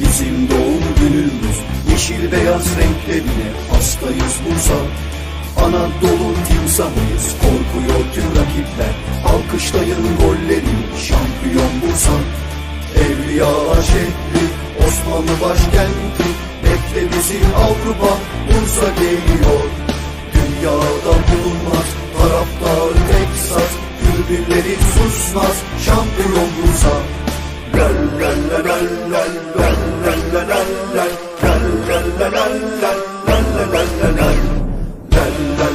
bizim doğum günümüz. Yeşil beyaz renklerine hastayız Bursa Anadolu timsahıyız korkuyor tüm rakipler. Alkışlayın gollerini şampiyon Evliya şehri Osmanlı başkenti Bekle bizi Avrupa Bursa geliyor Dünyada bulunmaz taraftar Teksas Tribünleri susmaz şampiyon Bursa Lal lal lal lal lal lal lal lal lal lal lal lal